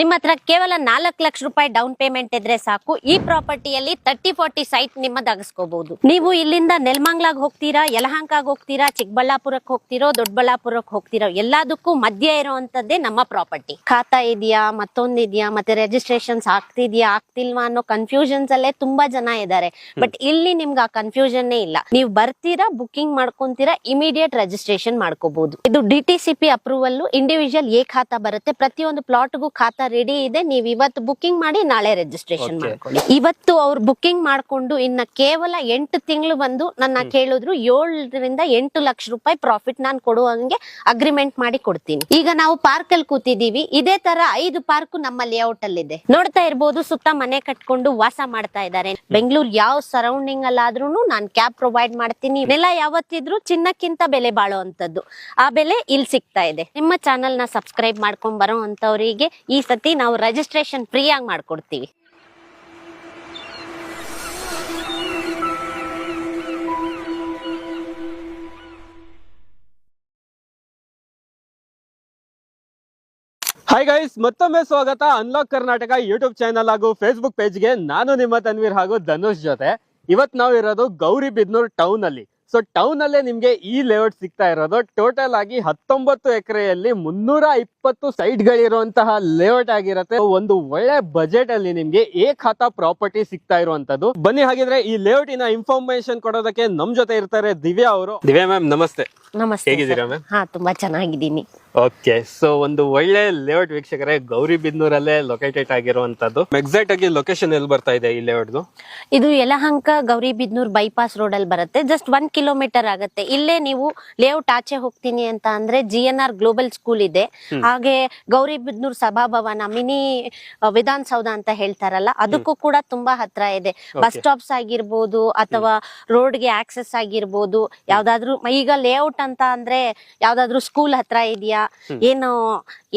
ನಿಮ್ಮ ಹತ್ರ ಕೇವಲ ನಾಲ್ಕು ಲಕ್ಷ ರೂಪಾಯಿ ಡೌನ್ ಪೇಮೆಂಟ್ ಇದ್ರೆ ಸಾಕು. ಈ ಪ್ರಾಪರ್ಟಿಯಲ್ಲಿ ತರ್ಟಿ ಫೋರ್ಟಿ ಸೈಟ್ ನಿಮ್ಮದಾಗಿಸ್ಕೋಬಹುದು ನೀವು ಇಲ್ಲಿಂದ ನೆಲಮಂಗ್ಲಾಗ್ ಹೋಗ್ತೀರಾ ಯಲಹಂಕಾಗ್ ಹೋಗ್ತೀರಾ ಚಿಕ್ಕಬಳ್ಳಾಪುರಕ್ಕೆ ಹೋಗ್ತಿರೋ ದೊಡ್ಡಬಳ್ಳಾಪುರಕ್ಕೆ ಹೋಗ್ತಿರೋ ಎಲ್ಲದಕ್ಕೂ ಮಧ್ಯ ಇರುವಂತದ್ದೇ ನಮ್ಮ ಪ್ರಾಪರ್ಟಿ ಖಾತಾ ಇದೆಯಾ ಮತ್ತೊಂದಿದ್ಯಾ ಮತ್ತೆ ರಿಜಿಸ್ಟ್ರೇಷನ್ಸ್ ಆಗ್ತಿದ್ಯಾ ಆಗ್ತಿಲ್ವಾ ಅನ್ನೋ ಕನ್ಫ್ಯೂಷನ್ಸ್ ಅಲ್ಲೇ ತುಂಬಾ ಜನ ಇದ್ದಾರೆ ಬಟ್ ಇಲ್ಲಿ ನಿಮ್ಗೆ ಆ ಕನ್ಫ್ಯೂಷನ್ ಇಲ್ಲ. ನೀವು ಬರ್ತೀರಾ ಬುಕಿಂಗ್ ಮಾಡ್ಕೊಂತೀರಾ ಇಮಿಡಿಯೇಟ್ ರಿಜಿಸ್ಟ್ರೇಷನ್ ಮಾಡ್ಕೋಬಹುದು ಇದು D T C P approval individual A khata ಬರುತ್ತೆ. ಪ್ರತಿಯೊಂದು ಪ್ಲಾಟ್ಗೂ ಖಾತಾ ರೆಡಿ ಇದೆ ನೀವು ಇವತ್ತು ಬುಕಿಂಗ್ ಮಾಡಿ ನಾಳೆ ರಿಜಿಸ್ಟ್ರೇಷನ್ ಮಾಡ್ಕೊಳ್ಳಿ. ಇವತ್ತು ಅವ್ರು ಬುಕ್ಕಿಂಗ್ ಮಾಡ್ಕೊಂಡು ಇನ್ನ ಕೇವಲ ಎಂಟು ತಿಂಗಳು ಬಂದು ನನ್ನ ಕೇಳಿದ್ರು ಏಳರಿಂದ ಎಂಟು ಲಕ್ಷ ರೂಪಾಯಿ ಪ್ರಾಫಿಟ್ ನಾನು ಕೊಡುವಂಗೆ ಅಗ್ರಿಮೆಂಟ್ ಮಾಡಿ ಕೊಡ್ತೀನಿ. ಈಗ ನಾವು ಪಾರ್ಕ್ ಅಲ್ಲಿ ಕೂತಿದೀವಿ ಇದೇ ತರ ಐದು ಪಾರ್ಕ್ ನಮ್ಮ ಲೇಔಟ್ ಅಲ್ಲಿ ಇದೆ. ನೋಡ್ತಾ ಇರ್ಬೋದು ಸುತ್ತ ಮನೆ ಕಟ್ಕೊಂಡು ವಾಸ ಮಾಡ್ತಾ ಇದ್ದಾರೆ. ಬೆಂಗಳೂರು ಯಾವ ಸರೌಂಡಿಂಗ್ ಅಲ್ಲಾದ್ರೂ ನಾನು ಕ್ಯಾಬ್ ಪ್ರೊವೈಡ್ ಮಾಡ್ತೀನಿ. ನೆಲ ಯಾವತ್ತಿದ್ರು ಚಿನ್ನಕ್ಕಿಂತ ಬೆಲೆ ಬಾಳುವಂತದ್ದು ಆ ಬೆಲೆ ಇಲ್ಲಿ ಸಿಗ್ತಾ ಇದೆ. ನಿಮ್ಮ ಚಾನೆಲ್ನ ಸಬ್ಸ್ಕ್ರೈಬ್ ಮಾಡ್ಕೊಂಡ್ ಬರೋ ಅಂತವರಿಗೆ ಈ ಸತಿ ನಾವು ರಿಜಿಸ್ಟ್ರೇಷನ್ ಫ್ರೀ ಆಗಿ ಮಾಡ್ಕೊಡ್ತೀವಿ. ಹಾಯ್ ಗೈಸ್ ಮತ್ತೊಮ್ಮೆ ಸ್ವಾಗತ. ಅನ್ಲಾಕ್ ಕರ್ನಾಟಕ ಯೂಟ್ಯೂಬ್ ಚಾನಲ್ ಹಾಗೂ ಫೇಸ್ಬುಕ್ ಪೇಜ್ಗೆ ನಾನು ನಿಮ್ಮ ತನ್ವೀರ್ ಹಾಗೂ ಧನುಷ್ ಜೊತೆ. ಇವತ್ ನಾವು ಇರೋದು ಗೌರಿಬಿದ್ನೂರ್ ಟೌನ್ ಅಲ್ಲಿ. ಸೊ ಟೌನ್ ಅಲ್ಲೇ ನಿಮ್ಗೆ ಈ ಲೇಔಟ್ ಸಿಗ್ತಾ ಇರೋದು. ಟೋಟಲ್ ಆಗಿ ಹತ್ತೊಂಬತ್ತು ಎಕರೆಯಲ್ಲಿ ಮುನ್ನೂರ ಇಪ್ಪತ್ತು ಸೈಟ್ ಗಳಿರುವಂತಹ ಲೇಔಟ್ ಆಗಿರತ್ತೆ. ಒಂದು ಒಳ್ಳೆ ಬಜೆಟ್ ಅಲ್ಲಿ ನಿಮ್ಗೆ ಏ ಖಾತಾ ಪ್ರಾಪರ್ಟಿ ಸಿಗ್ತಾ ಇರುವಂತದ್ದು ಬನ್ನಿ ಹಾಗಿದ್ರೆ ಈ ಲೇಔಟಿನ ಇನ್ಫಾರ್ಮೇಶನ್ ಕೊಡೋದಕ್ಕೆ ನಮ್ ಜೊತೆ ಇರ್ತಾರೆ ದಿವ್ಯಾ ಅವರು. ದಿವ್ಯಾ ಮ್ಯಾಮ್ ನಮಸ್ತೆ. ನಮಸ್ತೆ ಹೇಗಿದ್ದೀರಾ ಮ್ಯಾಮ್? ಹಾ ತುಂಬಾ ಚೆನ್ನಾಗಿದ್ದೀನಿ. ಓಕೆ ಸೊ ಒಂದು ಒಳ್ಳೆ ಲೇಔಟ್ ವೀಕ್ಷಕರೇ ಗೌರಿಬಿದ್ನೂರಲ್ಲೇ ಲೊಕೇಟೆಡ್ ಆಗಿರುವಂತದ್ದು ಎಕ್ಸಾಕ್ಟ್ ಆಗಿ ಲೊಕೇಶನ್ ಎಲ್ಲಿ ಬರ್ತಾ ಇದೆ ಈ ಲೇಔಟ್ದು ಇದು ಯಲಹಂಕ ಗೌರಿಬಿದ್ನೂರ್ ಬೈಪಾಸ್ ರೋಡ್ ಅಲ್ಲಿ ಬರುತ್ತೆ. ಜಸ್ಟ್ ಒನ್ ಕಿಲೋಮೀಟರ್ ಆಗುತ್ತೆ. ಇಲ್ಲೇ ನೀವು ಲೇಔಟ್ ಆಚೆ ಹೋಗ್ತೀನಿ ಅಂತ ಅಂದ್ರೆ G N R global school ಇದೆ. ಹಾಗೆ ಗೌರಿಬಿದ್ನೂರ್ ಸಭಾಭವನ ಮಿನಿ ವಿಧಾನಸೌಧ ಅಂತ ಹೇಳ್ತಾರಲ್ಲ ಅದಕ್ಕೂ ಕೂಡ ತುಂಬಾ ಹತ್ರ ಇದೆ. ಬಸ್ ಸ್ಟಾಪ್ಸ್ ಆಗಿರ್ಬೋದು ಅಥವಾ ರೋಡ್ಗೆ ಆಕ್ಸೆಸ್ ಆಗಿರ್ಬೋದು. ಯಾವ್ದಾದ್ರು ಈಗ ಲೇಔಟ್ ಅಂತ ಅಂದ್ರೆ ಯಾವ್ದಾದ್ರು ಸ್ಕೂಲ್ ಹತ್ರ ಇದೆಯಾ? ಏನು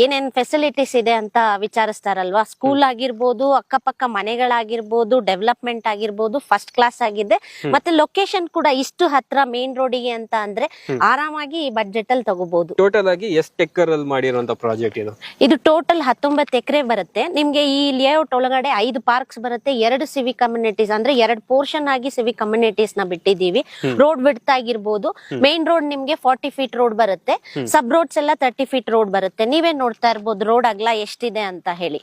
ಏನೇನ್ ಫೆಸಿಲಿಟೀಸ್ ಇದೆ ಅಂತ ವಿಚಾರಿಸ್ತಾರಲ್ವಾ? ಸ್ಕೂಲ್ ಆಗಿರ್ಬೋದು ಅಕ್ಕಪಕ್ಕ ಮನೆಗಳಾಗಿರ್ಬೋದು ಡೆವಲಪ್ಮೆಂಟ್ ಆಗಿರ್ಬೋದು ಫಸ್ಟ್ ಕ್ಲಾಸ್ ಆಗಿದೆ. ಮತ್ತೆ ಲೊಕೇಶನ್ ಕೂಡ ಇಷ್ಟು ಹತ್ರ ಮೇನ್ ರೋಡಿಗೆ ಅಂತ ಅಂದ್ರೆ ಆರಾಮಾಗಿ ಈ ಬಜೆಟ್ ಅಲ್ಲಿ ತಗೋಬಹುದು ಟೋಟಲ್ ಆಗಿ ಎಷ್ಟು ಎಕರ್ ಅಲ್ಲಿ ಮಾಡಿರುವಂತ ಪ್ರಾಜೆಕ್ಟ್ ಇದು? ಇದು ಟೋಟಲ್ ಹತ್ತೊಂಬತ್ತು ಎಕರೆ ಬರುತ್ತೆ. ನಿಮ್ಗೆ ಈ ಲೇಔಟ್ ಒಳಗಡೆ ಐದು ಪಾರ್ಕ್ಸ್ ಬರುತ್ತೆ ಎರಡು ಸಿವಿ ಕಮ್ಯುನಿಟೀಸ್ ಅಂದ್ರೆ ಎರಡು ಪೋರ್ಷನ್ ಆಗಿ ಸಿವಿ ಕಮ್ಯುನಿಟೀಸ್ನ ಬಿಟ್ಟಿದೀವಿ ರೋಡ್ ಬಿಡ್ತಾ ಆಗಿರ್ಬೋದು. ಮೇನ್ ರೋಡ್ ನಿಮ್ಗೆ ಫಾರ್ಟಿ ಫೀಟ್ ರೋಡ್ ಬರುತ್ತೆ. ಸಬ್ ರೋಡ್ಸ್ ಎಲ್ಲ ತರ್ಟಿ ಫೀಟ್ ರೋಡ್ ಬರುತ್ತೆ. ನೀವೇ ನೋಡ್ತಾ ಇರ್ಬೋದು ರೋಡ್ ಅಗ್ಲ ಎಷ್ಟಿದೆ ಅಂತ ಹೇಳಿ.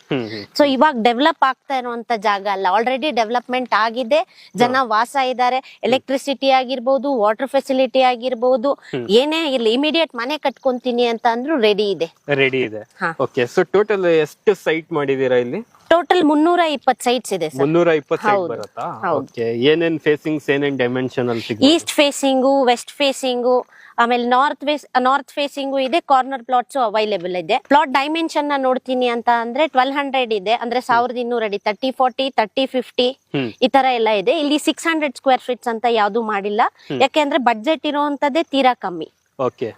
ಸೊ ಇವಾಗ ಡೆವಲಪ್ ಆಗ್ತಾ ಇರುವಂತ ಜಾಗ ಅಲ್ಲ. ಆಲ್ರೆಡಿ ಡೆವಲಪ್ಮೆಂಟ್ ಆಗಿದೆ. ಜನ ವಾಸ ಇದ್ದಾರೆ. ಎಲೆಕ್ಟ್ರಿಸಿಟಿ ಆಗಿರ್ಬೋದು ವಾಟರ್ ಫೆಸಿಲಿಟಿ ಆಗಿರ್ಬೋದು. ಏನೇ ಇರ್ಲಿ ಇಮಿಡಿಯೇಟ್ ಮನೆ ಕಟ್ಕೊಂತೀನಿ ಅಂತ ಅಂದ್ರೂ ರೆಡಿ ಇದೆ. ರೆಡಿ ಇದೆ. ಓಕೆ ಸೊ ಟೋಟಲ್ ಎಷ್ಟು ಸೈಟ್ ಮಾಡಿದೀರಾ ಇಲ್ಲಿ? ಟೋಟಲ್ ಮುನ್ನೂರ ಇಪ್ಪತ್ ಸೈಟ್ಸ್ ಇದೆ ಸರ್ ಮುನ್ನೂರ ಇಪ್ಪತ್ತು ಹೌದು. ಬರುತ್ತಾ? ಹೌದು. ಓಕೆ ಏನೇನ್ ಫೇಸಿಂಗ್ಸ್ ಏನೇನ್ ಡೈಮೆನ್ಷನ್ ಅಲ್ಲಿ ಸಿಗುತ್ತೆ ಈಸ್ಟ್ ಫೇಸಿಂಗು ವೆಸ್ಟ್ ಫೇಸಿಂಗು ಆಮೇಲೆ ನಾರ್ತ್ ವೇಸ್ ನಾರ್ತ್ ಫೇಸಿಂಗು ಇದೆ ಕಾರ್ನರ್ ಪ್ಲಾಟ್ಸ್ ಅವೈಲೇಬಲ್ ಇದೆ. ಪ್ಲಾಟ್ ಡೈಮೆನ್ಷನ್ನ ನೋಡ್ತೀನಿ ಅಂತ ಅಂದ್ರೆ ಟ್ವೆಲ್ ಹಂಡ್ರೆಡ್ ಇದೆ. ಅಂದ್ರೆ ಸಾವಿರದ ಇನ್ನೂರ ಅಡಿ thirty forty thirty fifty hmm. ಈ ತರ ಎಲ್ಲ ಇದೆ. ಇಲ್ಲಿ ಸಿಕ್ಸ್ ಹಂಡ್ರೆಡ್ ಸ್ಕ್ವೇರ್ ಫೀಟ್ಸ್ ಅಂತ ಯಾವ್ದು ಮಾಡಿಲ್ಲ. ಯಾಕೆಂದ್ರೆ ಬಡ್ಜೆಟ್ ಇರೋಂತದೇ ತೀರಾ ಕಮ್ಮಿ. ಓಕೆ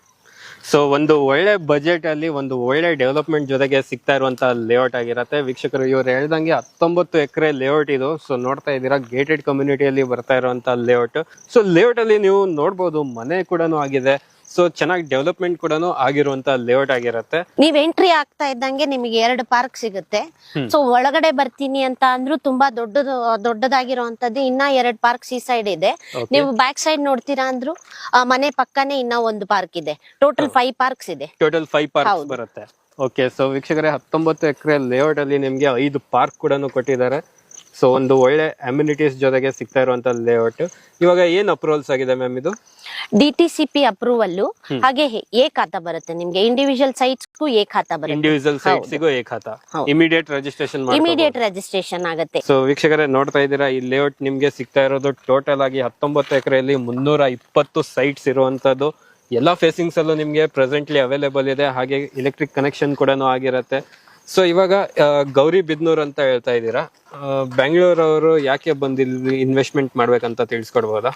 ಸೊ ಒಂದು ಒಳ್ಳೆ ಬಜೆಟ್ ಅಲ್ಲಿ, ಒಂದು ಒಳ್ಳೆ ಡೆವಲಪ್ಮೆಂಟ್ ಜೊತೆಗೆ ಸಿಗ್ತಾ ಇರುವಂತ ಲೇಔಟ್ ಆಗಿರತ್ತೆ. ವೀಕ್ಷಕರು, ಇವ್ರು ಹೇಳ್ದಂಗೆ ಹತ್ತೊಂಬತ್ತು ಎಕರೆ ಲೇಔಟ್ ಇದು. ಸೊ ನೋಡ್ತಾ ಇದ್ದೀರಾ ಗೇಟೆಡ್ ಕಮ್ಯುನಿಟಿಯಲ್ಲಿ ಬರ್ತಾ ಇರುವಂತ ಲೇಔಟ್ ಸೊ ಲೇಔಟ್ ಅಲ್ಲಿ ನೀವು ನೋಡ್ಬೋದು, ಮನೆ ಕೂಡ ಆಗಿದೆ. ಸೊ ಚೆನ್ನಾಗಿ ಡೆವಲಪ್ಮೆಂಟ್ ಕೂಡ ಆಗಿರುವಂತ ಲೇಔಟ್ ಆಗಿರುತ್ತೆ. ನೀವ್ ಎಂಟ್ರಿ ಆಗ್ತಾ ಇದ್ದಂಗೆ ನಿಮಗೆ ಎರಡು ಪಾರ್ಕ್ ಸಿಗುತ್ತೆ. ಸೊ ಒಳಗಡೆ ಬರ್ತೀನಿ ಅಂತ ಅಂದ್ರೂ ತುಂಬಾ ದೊಡ್ಡದು ದೊಡ್ಡದಾಗಿರುವಂತದ್ದು ಇನ್ನ ಎರಡ್ ಪಾರ್ಕ್ ಸಿ ಸೈಡ್ ಇದೆ. ನೀವು ಬ್ಯಾಕ್ ಸೈಡ್ ನೋಡ್ತೀರಾ ಅಂದ್ರು ಮನೆ ಪಕ್ಕನೆ ಇನ್ನ ಒಂದು ಪಾರ್ಕ್ ಇದೆ. ಟೋಟಲ್ ಫೈವ್ ಪಾರ್ಕ್ಸ್ ಇದೆ. ಟೋಟಲ್ ಫೈವ್ ಪಾರ್ಕ್ ಬರುತ್ತೆ. ಓಕೆ ಸೊ ವೀಕ್ಷಕರೇ ಹತ್ತೊಂಬತ್ತು ಎಕರೆ ಲೇಔಟ್ ಅಲ್ಲಿ ನಿಮ್ಗೆ ಐದು ಪಾರ್ಕ್ ಕೂಡ ಕೊಟ್ಟಿದ್ದಾರೆ. ಸೊ ಒಂದು ಒಳ್ಳೆ ಅಮ್ಯುನಿಟೀಸ್ ಜೊತೆಗೆ ಸಿಗ್ತಾ ಇರುವಂತ ಲೇಔಟ್ ಇವಾಗ ಏನ್ ಅಪ್ರೂವಲ್ಸ್ ಆಗಿದೆ ಮ್ಯಾಮ್ ಇದು? D T C P approval ಹಾಗೆ ಎ ಖಾತಾ ಬರುತ್ತೆ ನಿಮ್ಗೆ. ಇಂಡಿವಿಜುವಲ್ ಸೈಟ್ಸ್ಗೂ ಎ ಖಾತಾ ಬರುತ್ತೆ. Individual sites A khata. Immediate registration immediate registration ಆಗುತ್ತೆ. ಸೊ ವೀಕ್ಷಕರೇ ನೋಡ್ತಾ ಇದ್ದೀರಾ ಈ ಲೇಔಟ್ ನಿಮ್ಗೆ ಸಿಗ್ತಾ ಇರೋದು ಟೋಟಲ್ ಆಗಿ ಹತ್ತೊಂಬತ್ತು ಎಕರೆಯಲ್ಲಿ ಮುನ್ನೂರ ಇಪ್ಪತ್ತು ಸೈಟ್ಸ್ ಇರುವಂತದ್ದು. ಎಲ್ಲ ಫೇಸಿಂಗ್ಸ್ ಅಲ್ಲೂ ನಿಮ್ಗೆ ಪ್ರೆಸೆಂಟ್ಲಿ ಅವೈಲೇಬಲ್ ಇದೆ. ಹಾಗೆ ಎಲೆಕ್ಟ್ರಿಕ್ ಕನೆಕ್ಷನ್ ಕೂಡ ಆಗಿರತ್ತೆ. ಸೊ ಇವಾಗ ಗೌರಿ ಬಿದ್ನೂರ್ ಅಂತ ಹೇಳ್ತಾ ಇದ್ದೀರಾ? ಬೆಂಗಳೂರವರು ಯಾಕೆ ಬಂದಿಲ್ಲಿ ಇನ್ವೆಸ್ಟ್ಮೆಂಟ್ ಮಾಡ್ಬೇಕಂತ ತಿಳಿಸ್ಕೊಡ್ಬೋದಾ?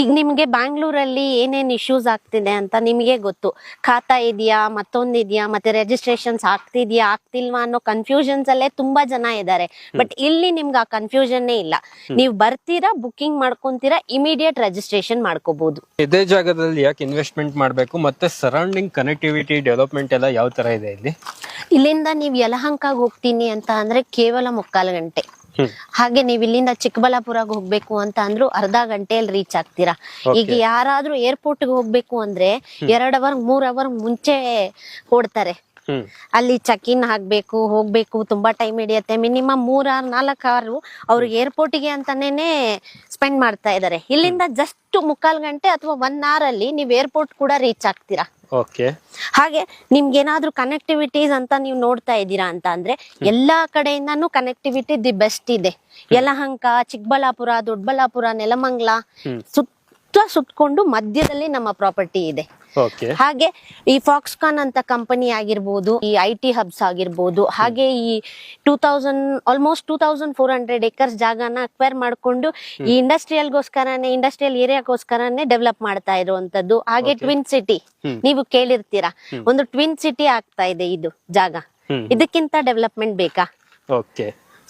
ಈಗ ನಿಮ್ಗೆ ಬ್ಯಾಂಗ್ಳೂರಲ್ಲಿ ಏನೇನ್ ಇಶ್ಯೂಸ್ ಆಗ್ತಿದೆ ಅಂತ ನಿಮಗೆ ಗೊತ್ತು. ಖಾತಾ ಇದೆಯಾ ಮತ್ತೊಂದಿದ್ಯಾ ಮತ್ತೆ ರೆಜಿಸ್ಟ್ರೇಷನ್ಸ್ ಆಗ್ತಿದ್ಯಾ ಆಗ್ತಿಲ್ವಾ ಅನ್ನೋ ಕನ್ಫ್ಯೂಷನ್ಸ್ ಅಲ್ಲೇ ತುಂಬಾ ಜನ ಇದ್ದಾರೆ. ಬಟ್ ಇಲ್ಲಿ ನಿಮ್ಗೆ ಆ ಕನ್ಫ್ಯೂಷನ್ನೇ ಇಲ್ಲ. ನೀವು ಬರ್ತೀರಾ ಬುಕಿಂಗ್ ಮಾಡ್ಕೊಂತೀರಾ ಇಮಿಡಿಯೇಟ್ ರಿಜಿಸ್ಟ್ರೇಷನ್ ಮಾಡ್ಕೋಬಹುದು ಇದೇ ಜಾಗದಲ್ಲಿ ಯಾಕೆ ಇನ್ವೆಸ್ಟ್ಮೆಂಟ್ ಮಾಡಬೇಕು ಮತ್ತೆ ಸರೌಂಡಿಂಗ್ ಕನೆಕ್ಟಿವಿಟಿ ಡೆವಲಪ್ಮೆಂಟ್ ಎಲ್ಲ ಯಾವ ತರ ಇದೆ ಇಲ್ಲಿ? ಇಲ್ಲಿಂದ ನೀವು ಯಲಹಂಕಾಗ್ ಹೋಗ್ತೀನಿ ಅಂತ ಅಂದ್ರೆ ಕೇವಲ ಮುಕ್ಕಾಲು ಗಂಟೆ. ಹಾಗೆ ನೀವು ಇಲ್ಲಿಂದ ಚಿಕ್ಕಬಳ್ಳಾಪುರಕ್ಕೆ ಹೋಗ್ಬೇಕು ಅಂತ ಅಂದ್ರು ಅರ್ಧ ಗಂಟೆಯಲ್ಲಿ ರೀಚ್ ಆಗ್ತೀರಾ? ಈಗ ಯಾರಾದ್ರೂ ಏರ್ಪೋರ್ಟ್ ಹೋಗ್ಬೇಕು ಅಂದ್ರೆ ಎರಡ್ ಅವರ್ ಮೂರ್ ಅವರ್ ಮುಂಚೆ ಓಡ್ತಾರೆ. ಅಲ್ಲಿ ಚೆಕ್ ಇನ್ ಆಗ್ಬೇಕು ಹೋಗ್ಬೇಕು ತುಂಬಾ ಟೈಮ್ ಹಿಡಿಯತ್ತೆ. ಮಿನಿಮಮ್ ಮೂರ್ ಆರ್ ನಾಲ್ಕು ಅವ್ರು ಏರ್ಪೋರ್ಟ್ಗೆ ಅಂತಾನೆ ಸ್ಪೆಂಡ್ ಮಾಡ್ತಾ ಇದಾರೆ. ಇಲ್ಲಿಂದ ಜಸ್ಟ್ ಮುಕ್ಕಾಲ್ ಗಂಟೆ ಅಥವಾ ಒನ್ ಅವರ್ ಅಲ್ಲಿ ನೀವು ಏರ್ಪೋರ್ಟ್ ಕೂಡ ರೀಚ್ ಆಗ್ತೀರಾ? ಹಾಗೆ ನಿಮ್ಗೆ ಏನಾದ್ರೂ ಕನೆಕ್ಟಿವಿಟೀಸ್ ಅಂತ ನೀವು ನೋಡ್ತಾ ಇದ್ದೀರಾ ಅಂತ ಅಂದ್ರೆ ಎಲ್ಲಾ ಕಡೆಯಿಂದಾನು ಕನೆಕ್ಟಿವಿಟಿ ದಿ ಬೆಸ್ಟ್ ಇದೆ. ಯಲಹಂಕ ಚಿಕ್ಕಬಳ್ಳಾಪುರ ದೊಡ್ಡಬಳ್ಳಾಪುರ ನೆಲಮಂಗ್ಲ ಹ್ಮ್. ಸುತ್ತ ಸುತ್ಕೊಂಡು ಮಧ್ಯದಲ್ಲಿ ನಮ್ಮ ಪ್ರಾಪರ್ಟಿ ಇದೆ. ಹಾಗೆ ಈ ಫಾಕ್ಸ್ಕಾನ್ ಅಂತ ಕಂಪನಿ ಆಗಿರ್ಬೋದು ಈ ಐ ಟಿ ಹಬ್ಸ್ ಆಗಿರ್ಬೋದು ಹಾಗೆ ಈ two thousand almost two thousand four hundred acres ಜಾಗನ ಅಕ್ವೈರ್ ಮಾಡ್ಕೊಂಡು ಈ ಇಂಡಸ್ಟ್ರಿಯಲ್ಗೋಸ್ಕರನೇ ಇಂಡಸ್ಟ್ರಿಯಲ್ ಏರಿಯಾಗೋಸ್ಕರನೇ ಡೆವಲಪ್ ಮಾಡ್ತಾ ಇರುವಂತದ್ದು ಹಾಗೆ ಟ್ವಿನ್ ಸಿಟಿ ನೀವು ಕೇಳಿರ್ತೀರಾ? ಒಂದು ಟ್ವಿನ್ ಸಿಟಿ ಆಗ್ತಾ ಇದೆ ಇದು ಜಾಗ. ಇದಕ್ಕಿಂತ ಡೆವಲಪ್ಮೆಂಟ್ ಬೇಕಾ?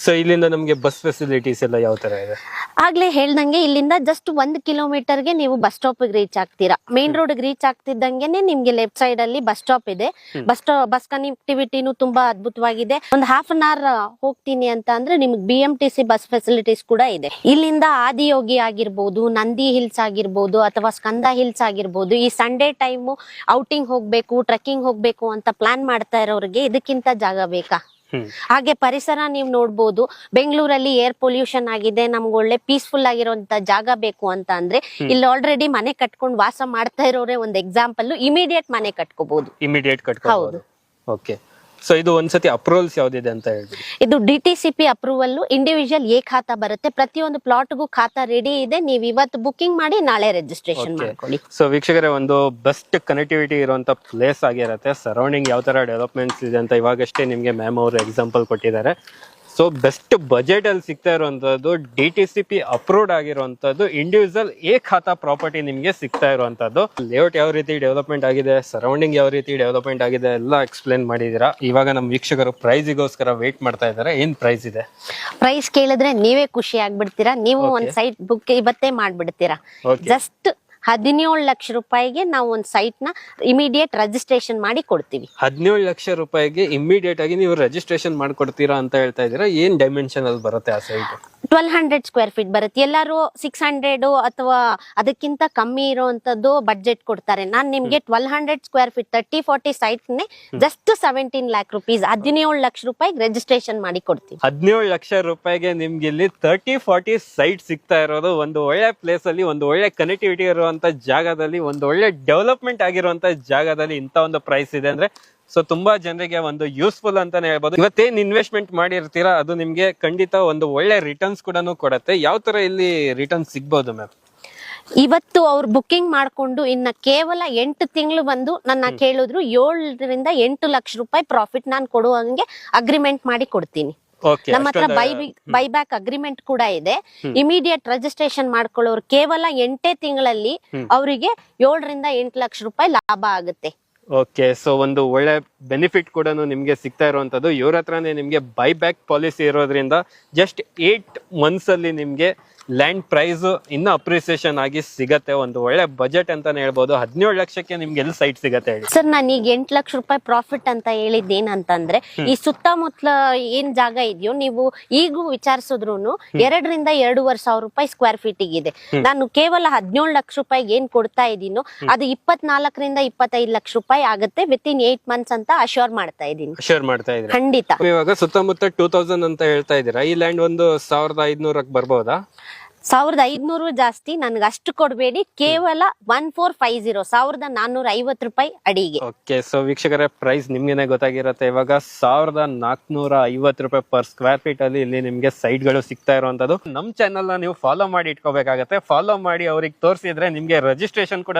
ಸೊ ಇಲ್ಲಿಂದ ನಮಗೆ ಬಸ್ ಫೆಸಿಲಿಟೀಸ್ ಎಲ್ಲ ಯಾವ ತರ ಇದೆ? ಆಗ್ಲೇ ಹೇಳ್ದಂಗೆ ಇಲ್ಲಿಂದ ಜಸ್ಟ್ ಒಂದ್ ಕಿಲೋಮೀಟರ್ಗೆ ನೀವು ಬಸ್ ಸ್ಟಾಪ್ ರೀಚ್ ಆಗ್ತೀರಾ. ಮೇನ್ ರೋಡ್ ರೀಚ್ ಆಗ್ತಿದ್ದಂಗೆನೆ ನಿಮ್ಗೆ ಲೆಫ್ಟ್ ಸೈಡ್ ಅಲ್ಲಿ ಬಸ್ ಸ್ಟಾಪ್ ಇದೆ. ಬಸ್ ಬಸ್ ಕನೆಕ್ಟಿವಿಟಿನೂ ತುಂಬಾ ಅದ್ಭುತವಾಗಿದೆ. ಒಂದು ಹಾಫ್ ಅನ್ ಅವರ್ ಹೋಗ್ತೀನಿ ಅಂತ ಅಂದ್ರೆ ನಿಮ್ಗೆ B M T C bus facilities ಕೂಡ ಇದೆ. ಇಲ್ಲಿಂದ ಆದಿಯೋಗಿ ಆಗಿರ್ಬೋದು ನಂದಿ ಹಿಲ್ಸ್ ಆಗಿರ್ಬೋದು ಅಥವಾ ಸ್ಕಂದ ಹಿಲ್ಸ್ ಆಗಿರ್ಬೋದು ಈ ಸಂಡೇ ಟೈಮ್ ಔಟಿಂಗ್ ಹೋಗ್ಬೇಕು ಟ್ರೆಕಿಂಗ್ ಹೋಗ್ಬೇಕು ಅಂತ ಪ್ಲಾನ್ ಮಾಡ್ತಾ ಇರೋರಿಗೆ ಇದಕ್ಕಿಂತ ಜಾಗ ಬೇಕಾ? ಹಾಗೆ ಪರಿಸರ ನೀವು ನೋಡ್ಬೋದು. ಬೆಂಗಳೂರಲ್ಲಿ ಏರ್ ಪೊಲ್ಯೂಷನ್ ಆಗಿದೆ ನಮ್ಗೆ ಒಳ್ಳೆ ಪೀಸ್ಫುಲ್ ಆಗಿರುವಂತ ಜಾಗ ಬೇಕು ಅಂತ ಅಂದ್ರೆ ಇಲ್ಲಿ ಆಲ್ರೆಡಿ ಮನೆ ಕಟ್ಕೊಂಡು ವಾಸ ಮಾಡ್ತಾ ಇರೋರೆ ಒಂದು ಎಕ್ಸಾಂಪಲ್ ಇಮಿಡಿಯೇಟ್ ಮನೆ ಕಟ್ಕೋಬಹುದು ಇಮಿಡಿಯೇಟ್ ಕಟ್ಕೋಬಹುದು ಓಕೆ ಸೊ ಇದು ಒಂದ್ಸತಿ ಅಪ್ರೂವಲ್ಸ್ ಯಾವ್ದಿದೆ ಅಂತ ಹೇಳ್ಬಿಡಿ. ಇದು D T C P approval individual A khata ಬರುತ್ತೆ. ಪ್ರತಿಯೊಂದು ಪ್ಲಾಟ್ಗೂ ಖಾತಾ ರೆಡಿ ಇದೆ. ನೀವು ಇವತ್ತು ಬುಕಿಂಗ್ ಮಾಡಿ ನಾಳೆ ರಿಜಿಸ್ಟ್ರೇಷನ್. ಮಾಡ್ಕೊಳ್ಳಿ. ಸೊ ವೀಕ್ಷಕರೇ ಒಂದು ಬೆಸ್ಟ್ ಕನೆಕ್ಟಿವಿಟಿ ಇರುವಂತ ಪ್ಲೇಸ್ ಆಗಿರುತ್ತೆ. ಸರೌಂಡಿಂಗ್ ಯಾವ ತರ ಡೆವಲಪ್ಮೆಂಟ್ಸ್ ಇದೆ ಅಂತ ಇವಾಗಷ್ಟೇ ನಿಮಗೆ ಮ್ಯಾಮ್ ಅವರು ಎಕ್ಸಾಂಪಲ್ ಕೊಟ್ಟಿದ್ದಾರೆ. ಸೊ ಬೆಸ್ಟ್ ಬಜೆಟ್ ಅಲ್ಲಿ ಸಿಗ್ತಾ ಇರುವಂತದ್ದು D T C P approved ಆಗಿರುವಂತದ್ದು ಇಂಡಿವಿಜುವಲ್ ಎ ಖಾತಾ ಪ್ರಾಪರ್ಟಿ ನಿಮಗೆ ಸಿಗ್ತಾ ಇರುವಂತದ್ದು ಲೇಔಟ್ ಯಾವ ರೀತಿ ಡೆವಲಪ್ಮೆಂಟ್ ಆಗಿದೆ ಸರೌಂಡಿಂಗ್ ಯಾವ ರೀತಿ ಡೆವಲಪ್ಮೆಂಟ್ ಆಗಿದೆ ಎಲ್ಲ ಎಕ್ಸ್ಪ್ಲೇನ್ ಮಾಡಿದೀರಾ ಇವಾಗ ನಮ್ಮ ವೀಕ್ಷಕರು ಪ್ರೈಸಿಗೋಸ್ಕರ ವೇಟ್ ಮಾಡ್ತಾ ಇದ್ದಾರೆ. ಏನ್ ಪ್ರೈಸ್ ಇದೆ? ಪ್ರೈಸ್ ಕೇಳಿದ್ರೆ ನೀವೇ ಖುಷಿ ಆಗ್ಬಿಡ್ತೀರಾ. ನೀವು ಒಂದ್ ಸೈಟ್ ಬುಕ್ ಇವತ್ತೇ ಮಾಡ್ಬಿಡ್ತೀರಾ. ಜಸ್ಟ್ ಹದಿನೇಳು ಲಕ್ಷ ರೂಪಾಯಿಗೆ ನಾವು ಒಂದು ಸೈಟ್ನ ಇಮಿಡಿಯೇಟ್ ರಿಜಿಸ್ಟ್ರೇಷನ್ ಮಾಡಿ ಕೊಡ್ತೀವಿ. ಹದಿನೇಳು ಲಕ್ಷ ರೂಪಾಯಿಗೆ ಇಮಿಡಿಯೇಟ್ ಆಗಿ ನೀವು ರಿಜಿಸ್ಟ್ರೇಷನ್ ಮಾಡಿಕೊಡ್ತೀರಾ ಅಂತ ಹೇಳ್ತಾ ಇದ್ದೀರಾ, ಏನ್ ಡೈಮೆನ್ಷನ್ ಅಲ್ಲಿ ಬರುತ್ತೆ ಆ site twelve hundred square feet ಬರುತ್ತೆ. ಎಲ್ಲರೂ ಸಿಕ್ಸ್ ಹಂಡ್ರೆಡ್ ಅಥವಾ ಅದಕ್ಕಿಂತ ಕಮ್ಮಿ ಇರುವಂತದ್ದು ಬಜೆಟ್ ಕೊಡ್ತಾರೆ. ನಾನು ನಿಮ್ಗೆ twelve hundred square feet thirty forty site just seventeen lakh rupees ಹದಿನೇಳು ಲಕ್ಷ ರೂಪಾಯಿಗೆ ರಿಜಿಸ್ಟ್ರೇಷನ್ ಮಾಡಿ ಕೊಡ್ತೀವಿ. ಹದಿನೇಳು ಲಕ್ಷ ರೂಪಾಯಿಗೆ ನಿಮ್ಗೆ ಇಲ್ಲಿ ತರ್ಟಿ ಫಾರ್ಟಿ ಸೈಟ್ ಸಿಗ್ತಾ ಇರೋದು ಒಂದು ಒಳ್ಳೆ ಪ್ಲೇಸ್ ಅಲ್ಲಿ ಒಂದು ಒಳ್ಳೆ ಕನೆಕ್ಟಿವಿಟಿ ಇರುವಂತ ಜಾಗದಲ್ಲಿ ಒಂದು ಒಳ್ಳೆ ಡೆವಲಪ್ಮೆಂಟ್ ಆಗಿರುವಂತ ಜಾಗದಲ್ಲಿ ಇಂತ ಒಂದು ಪ್ರೈಸ್ ಇದೆ. ಅಂದ್ರೆ ಸೊ ತುಂಬಾ ಜನರಿಗೆ ಒಂದು ಯೂಸ್ಫುಲ್ ಅಂತಾನೆ ಹೇಳ್ಬೋದು. ಇವತ್ತೇನ್ ಇನ್ವೆಸ್ಟ್ಮೆಂಟ್ ಮಾಡಿರ್ತೀರಾ ಅದು ನಿಮ್ಗೆ ಖಂಡಿತ ಒಂದು ಒಳ್ಳೆ ರಿಟರ್ನ್ಸ್ ಕೂಡ ಕೊಡತ್ತೆ. ಯಾವ ತರ ಇಲ್ಲಿ ರಿಟರ್ನ್ ಸಿಗ್ಬಹುದು ಮ್ಯಾಮ್ ಇವತ್ತು ಅವ್ರು ಬುಕಿಂಗ್ ಮಾಡ್ಕೊಂಡು ಇನ್ನ ಕೇವಲ ಎಂಟು ತಿಂಗಳು ಬಂದು ನನ್ನ ಕೇಳಿದ್ರು ಏಳರಿಂದ ಎಂಟು ಲಕ್ಷ ರೂಪಾಯಿ ಪ್ರಾಫಿಟ್ ನಾನು ಕೊಡುವಂಗೆ ಅಗ್ರಿಮೆಂಟ್ ಮಾಡಿ ಕೊಡ್ತೀನಿ. ನಮ್ಮ ಹತ್ರ ಬೈ ಬ್ಯಾಕ್ ಅಗ್ರಿಮೆಂಟ್ ಕೂಡ ಇದೆ. ಇಮಿಡಿಯೇಟ್ ರಿಜಿಸ್ಟ್ರೇಷನ್ ಮಾಡ್ಕೊಳ್ಳೋರು ಕೇವಲ ಎಂಟೇ ತಿಂಗಳಲ್ಲಿ ಅವರಿಗೆ ಏಳರಿಂದ ಎಂಟು ಲಕ್ಷ ರೂಪಾಯಿ ಲಾಭ ಆಗುತ್ತೆ. ಓಕೆ ಸೊ ಒಂದು ಒಳ್ಳೆ ಬೆನಿಫಿಟ್ ಕೂಡ ನಿಮಗೆ ಸಿಗ್ತಾ ಇರುವಂತದ್ದು ಇವ್ರ ಹತ್ರನೇ ನಿಮಗೆ ಬೈ ಬ್ಯಾಕ್ ಪಾಲಿಸಿ ಇರೋದ್ರಿಂದ ಜಸ್ಟ್ ಏಟ್ ಮಂತ್ಸಲ್ಲಿ ನಿಮ್ಗೆ ಲ್ಯಾಂಡ್ ಪ್ರೈಸ್ ಇನ್ನು ಅಪ್ರಿಸಿಯೇಷನ್ ಆಗಿ ಸಿಗತ್ತೆ. ಒಂದು ಒಳ್ಳೆ ಬಜೆಟ್ ಅಂತಾನೆ ಹೇಳ್ಬೋದು. ಹದಿನೇಳು ಲಕ್ಷಕ್ಕೆ ನಿಮ್ಗೆ ಎಲ್ಲಿ ಸೈಟ್ ಸಿಗತ್ತೆ ಹೇಳಿ. ಸರ್ ನಾನು ಈಗ ಎಂಟು ಲಕ್ಷ ರೂಪಾಯಿ ಪ್ರಾಫಿಟ್ ಅಂತ ಹೇಳಿದ್ ಏನಂತಂದ್ರೆ ಈ ಸುತ್ತಮುತ್ತಲ ಏನ್ ಜಾಗ ಇದೆಯೋ ನೀವು ಈಗೂ ವಿಚಾರಿಸಿದ್ರು ಎರಡರಿಂದ ಎರಡೂವರೆ ಸಾವಿರ ರೂಪಾಯಿ ಸ್ಕ್ವೇರ್ ಫೀಟ್ ಇದೆ. ನಾನು ಕೇವಲ ಹದಿನೇಳು ಲಕ್ಷ ರೂಪಾಯಿಗೆ ಏನ್ ಕೊಡ್ತಾ ಇದೀನೋ ಅದು ಇಪ್ಪತ್ನಾಲ್ಕರಿಂದ ಇಪ್ಪತ್ತೈದು ಲಕ್ಷ ರೂಪಾಯಿ ಆಗುತ್ತೆ. ವಿತ್ ಇನ್ ಏಟ್ ಮಂತ್ಸ್ ಅಂತ ಅಶ್ಯೂರ್ ಮಾಡ್ತಾ ಇದ್ದೀನಿ. ಶೇರ್ ಮಾಡ್ತಾ ಇದ್ರೆ ಖಂಡಿತ. ಇವಾಗ ಸುತ್ತಮುತ್ತ ಟೂ ತೌಸಂಡ್ ಅಂತ ಹೇಳ್ತಾ ಇದ್ದೀರಾ? ಈ ಲ್ಯಾಂಡ್ ಒಂದು ಸಾವಿರದ ಐದ್ನೂರಕ್ಕೆ ಬರ್ಬೋದಾ? ಸಾವಿರದ ಐದ್ನೂರು ಜಾಸ್ತಿ ನನ್ಗೆ ಅಷ್ಟು ಕೊಡಬೇಡಿ. ಕೇವಲ ಒನ್ ಫೋರ್ ಫೈವ್ ಜೀರೋ ಸಾವಿರದ ನಾನ್ನೂರ ಐವತ್ತು ರೂಪಾಯಿ ಅಡಿಗೆ. ಓಕೆ ಸೊ ವೀಕ್ಷಕರೇ ಪ್ರೈಸ್ ನಿಮ್ಗೇನೆ ಗೊತ್ತಾಗಿರುತ್ತೆ. ಇವಾಗ ಸಾವಿರದ ನಾಲ್ಕುನೂರ ಐವತ್ತು ರೂಪಾಯಿ ಪರ್ ಸ್ಕ್ವೇರ್ ಫೀಟ್ ಅಲ್ಲಿ ಇಲ್ಲಿ ನಿಮ್ಗೆ ಸೈಟ್ಗಳು ಸಿಗ್ತಾ ಇರುವಂತದ್ದು. ನಮ್ ಚಾನಲ್ನ ನೀವು ಫಾಲೋ ಮಾಡಿ ಇಟ್ಕೋಬೇಕಾಗತ್ತೆ. ಫಾಲೋ ಮಾಡಿ ಅವ್ರಿಗೆ ತೋರಿಸಿದ್ರೆ ನಿಮ್ಗೆ ರಿಜಿಸ್ಟ್ರೇಷನ್ ಕೂಡ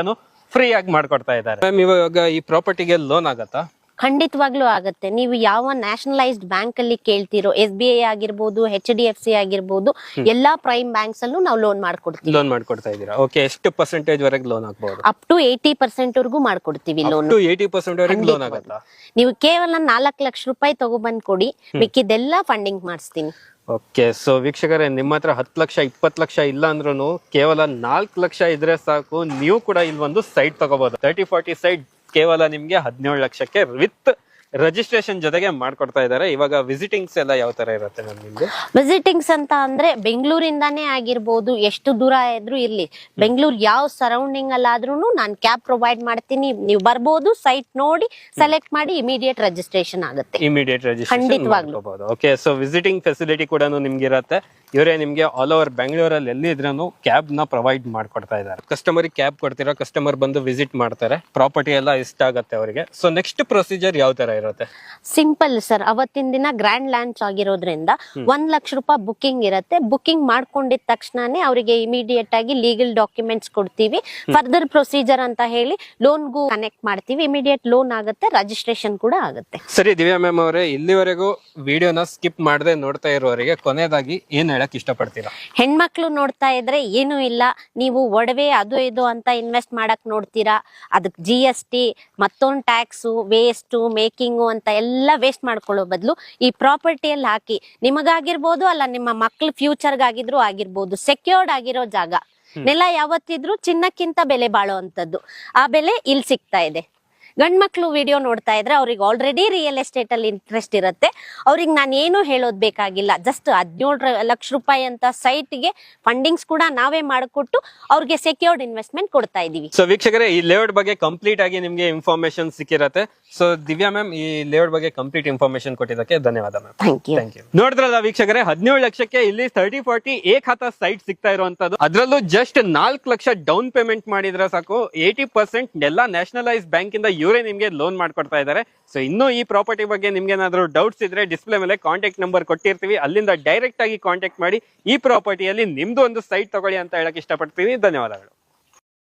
ಫ್ರೀ ಆಗಿ ಮಾಡ್ಕೊಡ್ತಾ ಇದ್ದಾರೆ. ಮ್ಯಾಮ್ ಇವಾಗ ಈ ಪ್ರಾಪರ್ಟಿಗೆ ಲೋನ್ ಆಗತ್ತಾ? ಖಂಡಿತವಾಗ್ಲೂ ಆಗುತ್ತೆ. ನೀವು ಯಾವ ನ್ಯಾಷನಲೈಸ್ಡ್ ಬ್ಯಾಂಕ್ ಅಲ್ಲಿ ಕೇಳ್ತಿರೋ ಎಸ್ ಬಿ ಐ ಆಗಿರ್ಬೋದು ಎಚ್ ಡಿ ಎಫ್ ಸಿ ಆಗಿರ್ಬೋದು ಎಲ್ಲಾ ಪ್ರೈಮ್ ಬ್ಯಾಂಕ್ಸ್ ಅಲ್ಲೂ ನಾವು ಲೋನ್ ಮಾಡ್ಕೊಡ್ತೀವಿ. ಲೋನ್ ಮಾಡ್ಕೊಡ್ತಾ ಇದ್ದೀರಾ? ಓಕೆ ಎಷ್ಟು ಪರ್ಸೆಂಟೇಜ್ ವರೆಗೆ ಲೋನ್ ಆಗ್ಬಹುದು ಅಪ್ ಟು ಏಯ್ಟಿ ಪರ್ಸೆಂಟ್ ವರೆಗೂ ಮಾಡ್ಕೊಡ್ತೀವಿ ಲೋನ್. ಏಯ್ಟಿ ಪರ್ಸೆಂಟ್ ವರೆಗೆ ಲೋನ್ ಆಗುತ್ತಾ? ನೀವು ಕೇವಲ ನಾಲ್ಕು ಲಕ್ಷ ರೂಪಾಯಿ ತಗೊಬಂದ್ ಕೊಡಿ ಮಿಕ್ಕಿದೆಲ್ಲ ಫಂಡಿಂಗ್ ಮಾಡಿಸ್ತೀನಿ. ಓಕೆ ಸೊ ವೀಕ್ಷಕರೇ ನಿಮ್ಮ ಹತ್ರ ಹತ್ತು ಲಕ್ಷ ಇಪ್ಪತ್ತು ಲಕ್ಷ ಇಲ್ಲ ಅಂದ್ರೂ ಕೇವಲ ನಾಲ್ಕು ಲಕ್ಷ ಇದ್ರೆ ಸಾಕು ನೀವು ಕೂಡ ಇಲ್ಲಿ ಒಂದು ಸೈಟ್ ತಗೋಬಹುದು ತರ್ಟಿ ಫಾರ್ಟಿ ಸೈಟ್ ಕೇವಲ ನಿಮ್ಗೆ ಹದಿನೇಳು ಲಕ್ಷಕ್ಕೆ ವಿತ್ ರಿಜಿಸ್ಟ್ರೇಷನ್ ಜೊತೆಗೆ ಮಾಡ್ಕೊಡ್ತಾ ಇದ್ದಾರೆ. ಇವಾಗ ವಿಸಿಟಿಂಗ್ಸ್ ಎಲ್ಲ ಯಾವ ತರ ಇರುತ್ತೆ ಮ್ಯಾಮ್ ನಿಮ್ಗೆ ವಿಸಿಟಿಂಗ್ಸ್ ಅಂತ ಅಂದ್ರೆ ಬೆಂಗಳೂರಿಂದಾನೇ ಆಗಿರ್ಬೋದು ಎಷ್ಟು ದೂರ ಇದ್ರು ಇರ್ಲಿ. ಬೆಂಗಳೂರು ಯಾವ ಸರೌಂಡಿಂಗ್ ಅಲ್ಲಾದ್ರೂ ನಾನು ಕ್ಯಾಬ್ ಪ್ರೊವೈಡ್ ಮಾಡ್ತೀನಿ. ನೀವು ಬರ್ಬೋದು ಸೈಟ್ ನೋಡಿ ಸೆಲೆಕ್ಟ್ ಮಾಡಿ ಇಮಿಡಿಯೇಟ್ ರಿಜಿಸ್ಟ್ರೇಷನ್ ಆಗುತ್ತೆ. ಇಮಿಡಿಯೇಟ್ ರಿಜಿಸ್ಟ್ರೇಷನ್ ಖಂಡಿತವಾಗ್ಲೂ. ಮಾಡ್ಕೋಬಹುದು ಓಕೆ ಸೊ ವಿಸಿಟಿಂಗ್ ಫೆಸಿಲಿಟಿ ಕೂಡ ನಿಮ್ಗೆ ಇರುತ್ತೆ ಇವರೇ ನಿಮ್ಗೆ ಆಲ್ ಓವರ್ ಬೆಂಗಳೂರಲ್ಲಿ ಎಲ್ಲಿ ಇದ್ರೂ ಕ್ಯಾಬ್ನ ಪ್ರೊವೈಡ್ ಮಾಡ್ಕೊಡ್ತಾ ಇದ್ದಾರೆ. ಕಸ್ಟಮರ್ ಕ್ಯಾಬ್ ಕೊಡ್ತೀರಾ ಕಸ್ಟಮರ್ ಬಂದು ವಿಸಿಟ್ ಮಾಡ್ತಾರೆ. ಪ್ರಾಪರ್ಟಿ ಎಲ್ಲ ಇಷ್ಟ ಆಗುತ್ತೆ ಅವರಿಗೆ. ಸೊ ನೆಕ್ಸ್ಟ್ ಪ್ರೊಸೀಜರ್ ಯಾವ ತರ ಇರುತ್ತೆ? ಸಿಂಪಲ್ ಸರ್ ಅವತ್ತಿನ ದಿನ ಗ್ರ್ಯಾಂಡ್ ಲಾಂಚ್ ಆಗಿರೋದ್ರಿಂದ ಒಂದ್ ಲಕ್ಷ ರೂಪಾಯಿ ಬುಕಿಂಗ್ ಇರುತ್ತೆ. ಬುಕಿಂಗ್ ಮಾಡ್ಕೊಂಡಿದ ತಕ್ಷಣನೇ ಅವರಿಗೆ ಇಮಿಡಿಯೇಟ್ ಆಗಿ ಲೀಗಲ್ ಡಾಕ್ಯುಮೆಂಟ್ಸ್ ಕೊಡ್ತೀವಿ. ಫರ್ದರ್ ಪ್ರೊಸೀಜರ್ ಅಂತ ಹೇಳಿ ಲೋನ್ಗೂ ಕನೆಕ್ಟ್ ಮಾಡ್ತೀವಿ. ಇಮಿಡಿಯೇಟ್ ಲೋನ್ ಆಗುತ್ತೆ ರಿಜಿಸ್ಟ್ರೇಷನ್ ಕೂಡ ಆಗುತ್ತೆ. ಸರಿ ದಿವ್ಯಾ ಮ್ಯಾಮ್ ಅವರೇ ಇಲ್ಲಿವರೆಗೂ ವಿಡಿಯೋನ ಸ್ಕಿಪ್ ಮಾಡದೆ ನೋಡ್ತಾ ಇರೋರಿಗೆ ಕೊನೆಯದಾಗಿ ಏನ್ ಹೇಳಕ್ ಇಷ್ಟಪಡ್ತೀರಾ? ಹೆಣ್ಮಕ್ಳು ನೋಡ್ತಾ ಇದ್ರೆ ಏನು ಇಲ್ಲ. ನೀವು ಒಡವೆ ಅದು ಇದು ಅಂತ ಇನ್ವೆಸ್ಟ್ ಮಾಡಕ್ ನೋಡ್ತೀರಾ. ಅದಕ್ಕೆ ಜಿ ಎಸ್ ಟಿ ಮತ್ತೊಂದು ಟ್ಯಾಕ್ಸು ವೇಸ್ಟು ಮೇಕಿಂಗು ಅಂತ ಎಲ್ಲ ವೇಸ್ಟ್ ಮಾಡ್ಕೊಳ್ಳೋ ಬದಲು ಈ ಪ್ರಾಪರ್ಟಿಯಲ್ಲಿ ಹಾಕಿ ನಿಮಗಾಗಿರ್ಬೋದು ಅಲ್ಲ ನಿಮ್ಮ ಮಕ್ಳ ಫ್ಯೂಚರ್ಗಾಗಿದ್ರು ಆಗಿರ್ಬೋದು ಸೆಕ್ಯೂರ್ಡ್ ಆಗಿರೋ ಜಾಗ. ನೆಲ ಯಾವತ್ತಿದ್ರು ಚಿನ್ನಕ್ಕಿಂತ ಬೆಲೆ ಬಾಳೋ ಅಂತದ್ದು ಆ ಬೆಲೆ ಇಲ್ಲಿ ಸಿಗ್ತಾ ಇದೆ. ಗಂಡ್ಮಕ್ಳು ವಿಡಿಯೋ ನೋಡ್ತಾ ಇದ್ರೆ ಅವ್ರಿಗೆ ಆಲ್ರೆಡಿ ರಿಯಲ್ ಎಸ್ಟೇಟ್ ಅಲ್ಲಿ ಇಂಟ್ರೆಸ್ಟ್ ಇರುತ್ತೆ. ಅವ್ರಿಗೆ ನಾನು ಏನು ಹೇಳೋದ್ ಬೇಕಾಗಿಲ್ಲ. ಜಸ್ಟ್ ಹದಿನೇಳು ಲಕ್ಷ ರೂಪಾಯಿ ಅಂತ ಸೈಟ್ಗೆ ಫಂಡಿಂಗ್ಸ್ ಕೂಡ ನಾವೇ ಮಾಡಿಕೊಟ್ಟು ಅವ್ರಿಗೆ ಸೆಕ್ಯೂರ್ಡ್ ಇನ್ವೆಸ್ಟ್ಮೆಂಟ್ ಕೊಡ್ತಾ ಇದೀವಿ. ಸೊ ವೀಕ್ಷಕರೇ ಈ ಲೇಔಟ್ ಬಗ್ಗೆ ಕಂಪ್ಲೀಟ್ ಆಗಿ ನಿಮ್ಗೆ ಇನ್ಫಾರ್ಮೇಶನ್ ಸಿಕ್ಕಿರತ್ತೆ. ಸೊ ದಿವ್ಯಾ ಮ್ಯಾಮ್ ಈ ಲೇಔಟ್ ಬಗ್ಗೆ ಕಂಪ್ಲೀಟ್ ಇನ್ಫಾರ್ಮೇಶನ್ ಕೊಟ್ಟಿದ್ದಕ್ಕೆ ಧನ್ಯವಾದ ma'am thank you thank you ನೋಡಿದ್ರಲ್ಲ ವೀಕ್ಷಕರೇ ಹದಿನೇಳು ಲಕ್ಷಕ್ಕೆ ಇಲ್ಲಿ ತರ್ಟಿ ಫಾರ್ಟಿ ಏಕ್ ಖಾತಾ ಸೈಟ್ ಸಿಗ್ತಾ ಇರುವಂತದ್ದು. ಅದರಲ್ಲೂ ಜಸ್ಟ್ ನಾಲ್ಕು ಲಕ್ಷ ಡೌನ್ ಪೇಮೆಂಟ್ ಮಾಡಿದ್ರೆ ಸಾಕು. ಏಯ್ಟಿ ಪರ್ಸೆಂಟ್ ಎಲ್ಲ ನ್ಯಾಷನಲೈಸ್ ಬ್ಯಾಂಕ್ ಇಂದ ಇವರೇ ನಿಮಗೆ ಲೋನ್ ಮಾಡ್ಕೊಡ್ತಾ ಇದ್ದಾರೆ ಸೊ ಇನ್ನೂ ಈ ಪ್ರಾಪರ್ಟಿ ಬಗ್ಗೆ ನಿಮ್ಗೆ ಏನಾದರೂ ಡೌಟ್ಸ್ ಇದ್ರೆ ಡಿಸ್ಪ್ಲೇ ಮೇಲೆ ಕಾಂಟ್ಯಾಕ್ಟ್ ನಂಬರ್ ಕೊಟ್ಟಿರ್ತೀವಿ. ಅಲ್ಲಿಂದ ಡೈರೆಕ್ಟ್ ಆಗಿ ಕಾಂಟ್ಯಾಕ್ಟ್ ಮಾಡಿ ಈ ಪ್ರಾಪರ್ಟಿಯಲ್ಲಿ ನಿಮ್ದು ಒಂದು ಸೈಟ್ ತಗೊಳ್ಳಿ ಅಂತ ಹೇಳಕ್ ಇಷ್ಟಪಡ್ತೀನಿ. ಧನ್ಯವಾದಗಳು.